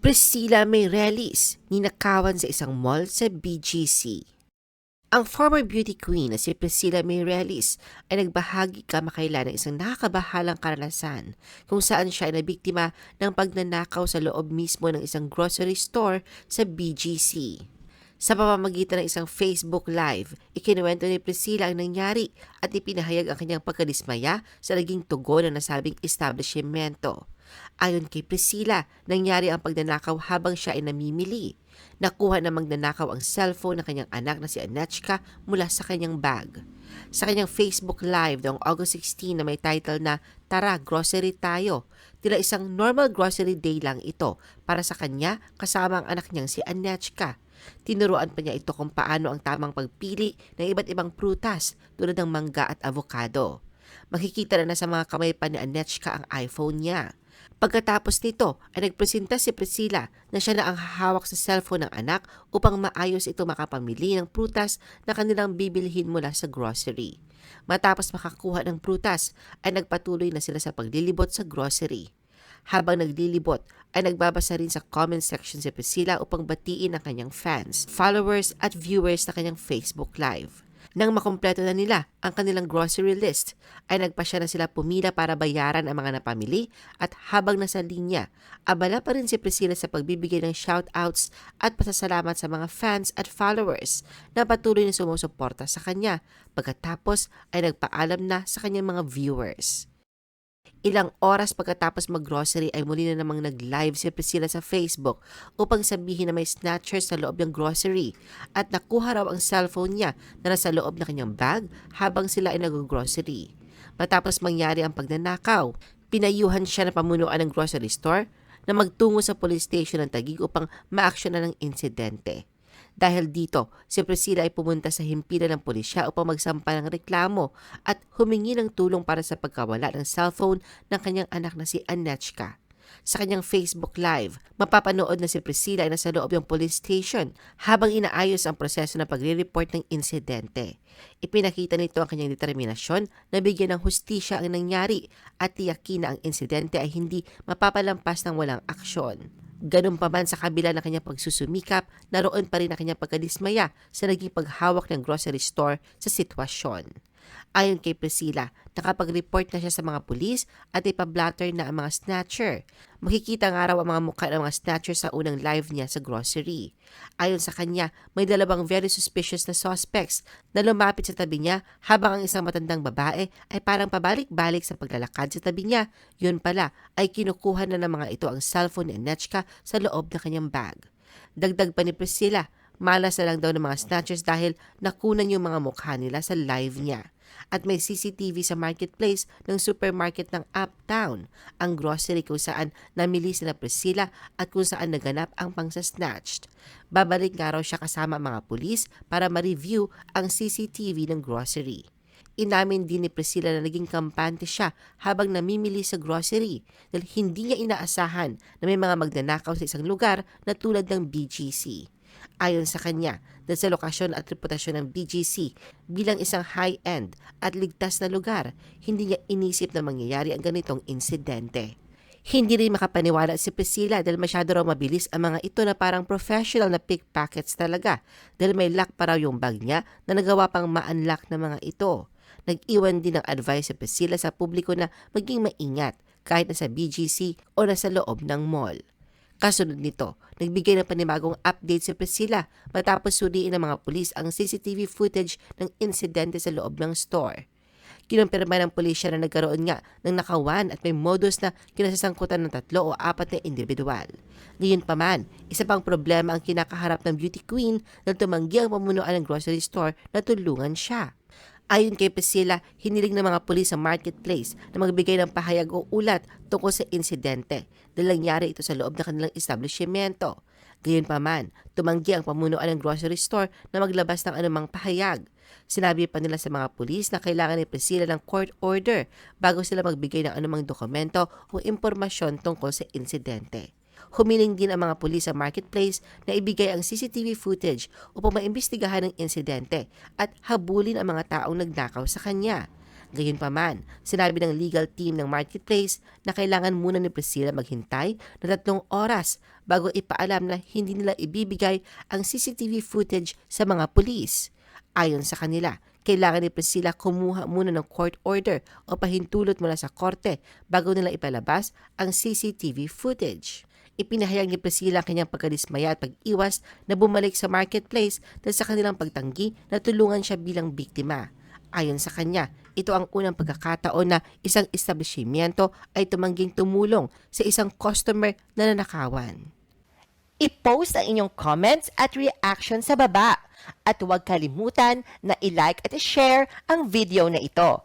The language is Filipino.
Priscilla Mayrelis, ninakawan sa isang mall sa BGC. Ang former beauty queen na si Priscilla Mayrelis ay nagbahagi kamakailan ng isang nakakabahalang karanasan kung saan siya ay nabiktima ng pagnanakaw sa loob mismo ng isang grocery store sa BGC. Sa pamamagitan ng isang Facebook Live, ikinuwento ni Priscilla ang nangyari at ipinahayag ang kanyang pagkadismaya sa naging tugon ng nasabing establishmento. Ayon kay Priscilla, nangyari ang pagnanakaw habang siya ay namimili. Nakuha ng magnanakaw ang cellphone ng kanyang anak na si Anechka mula sa kanyang bag. Sa kanyang Facebook Live noong August 16 na may title na Tara, Grocery Tayo, tila isang normal grocery day lang ito para sa kanya kasama ang anak niyang si Anechka. Tinuruan pa niya ito kung paano ang tamang pagpili ng iba't ibang prutas tulad ng mangga at avocado. Makikita na, na sa mga kamay pa ni Anechka ang iPhone niya. Pagkatapos nito ay nagpresenta si Priscilla na siya na ang hawak sa cellphone ng anak upang maayos ito makapamili ng prutas na kanilang bibilhin mula sa grocery. Matapos makakuha ng prutas ay nagpatuloy na sila sa paglilibot sa grocery. Habang naglilibot ay nagbabasa rin sa comment section si Priscilla upang batiin ang kanyang fans, followers at viewers na kanyang Facebook Live. Nang makumpleto na nila ang kanilang grocery list, ay nagpasya na sila pumila para bayaran ang mga napamili at habang nasa linya, abala pa rin si Priscilla sa pagbibigay ng shoutouts at pasasalamat sa mga fans at followers na patuloy na sumusuporta sa kanya pagkatapos ay nagpaalam na sa kanyang mga viewers. Ilang oras pagkatapos mag-grocery ay muli na namang nag-live si Priscilla sa Facebook upang sabihin na may snatcher sa loob ng grocery at nakuha raw ang cellphone niya na nasa loob ng kanyang bag habang sila ay nag-grocery. Matapos mangyari ang pagnanakaw, pinayuhan siya na pamunuan ng grocery store na magtungo sa police station ng Taguig upang maaksyonan ng insidente. Dahil dito, si Priscilla ay pumunta sa himpilan ng pulisya upang magsampa ng reklamo at humingi ng tulong para sa pagkawala ng cellphone ng kanyang anak na si Anechka. Sa kanyang Facebook Live, mapapanood na si Priscilla ay nasa loob ng police station habang inaayos ang proseso ng pagre-report ng insidente. Ipinakita nito ang kanyang determinasyon na bigyan ng hustisya ang nangyari at tiyakin na ang insidente ay hindi mapapalampas ng walang aksyon. Ganun pa man sa kabila ng kanyang pagsusumikap, naroon pa rin ang kanyang pagkadismaya sa naging paghawak ng grocery store sa sitwasyon. Ayon kay Priscilla, nakapag-report na siya sa mga pulis at ipablatter na ang mga snatcher. Makikita nga raw ang mga mukha ng mga snatcher sa unang live niya sa grocery. Ayon sa kanya, may dalawang very suspicious na suspects na lumapit sa tabi niya habang ang isang matandang babae ay parang pabalik-balik sa paglalakad sa tabi niya. Yun pala ay kinukuha na ng mga ito ang cellphone ni Anechka sa loob ng kanyang bag. Dagdag pa ni Priscilla, malas na lang daw ng mga snatchers dahil nakunan yung mga mukha nila sa live niya at may CCTV sa marketplace ng supermarket ng Uptown, ang grocery kung saan namili sila Priscilla at kung saan naganap ang pangsasnatched. Babalik nga raw siya kasama mga pulis para ma-review ang CCTV ng grocery. Inamin din ni Priscilla na naging kampante siya habang namimili sa grocery dahil hindi niya inaasahan na may mga magnanakaw sa isang lugar na tulad ng BGC. Ayon sa kanya, dahil sa lokasyon at reputasyon ng BGC bilang isang high-end at ligtas na lugar, hindi niya inisip na mangyayari ang ganitong insidente. Hindi rin makapaniwala si Priscilla dahil masyado raw mabilis ang mga ito na parang professional na pickpockets talaga dahil may lock pa raw yung bag niya na nagawa pang ma-unlock ng mga ito. Nag-iwan din ng advice si Priscilla sa publiko na maging maingat kahit nasa BGC o nasa loob ng mall. Kasunod nito, nagbigay ng panibagong update si Priscilla matapos suriin ng mga pulis ang CCTV footage ng insidente sa loob ng store. Kinumpirma ng pulisya na nagkaroon nga ng nakawan at may modus na kinasasangkutan ng tatlo o apat na individual. Ngayon pa man, isa pang problema ang kinakaharap ng beauty queen na tumanggi ang pamunuan ng grocery store na tulungan siya. Ayon kay Priscilla, hiniling ng mga pulis sa marketplace na magbigay ng pahayag o ulat tungkol sa insidente dahil nangyari ito sa loob ng kanilang establishmento. Gayon pa man, tumanggi ang pamunuan ng grocery store na maglabas ng anumang pahayag. Sinabi pa nila sa mga pulis na kailangan ni Priscilla ng court order bago sila magbigay ng anumang dokumento o impormasyon tungkol sa insidente. Humiling din ang mga pulis sa marketplace na ibigay ang CCTV footage upang maimbestigahan ang insidente at habulin ang mga taong nagnakaw sa kanya. Gayunpaman, sinabi ng legal team ng marketplace na kailangan muna ni Priscilla maghintay na tatlong oras bago ipaalam na hindi nila ibibigay ang CCTV footage sa mga pulis. Ayon sa kanila, kailangan ni Priscilla kumuha muna ng court order o pahintulot mula sa korte bago nila ipalabas ang CCTV footage. Ipinahayag ni Priscilla ang kanyang pagkadismaya at pag-iwas na bumalik sa marketplace dahil sa kanilang pagtanggi na tulungan siya bilang biktima. Ayon sa kanya, ito ang unang pagkakataon na isang establishmento ay tumangging tumulong sa isang customer na nanakawan. I-post ang inyong comments at reaction sa baba. At huwag kalimutan na i-like at i-share ang video na ito.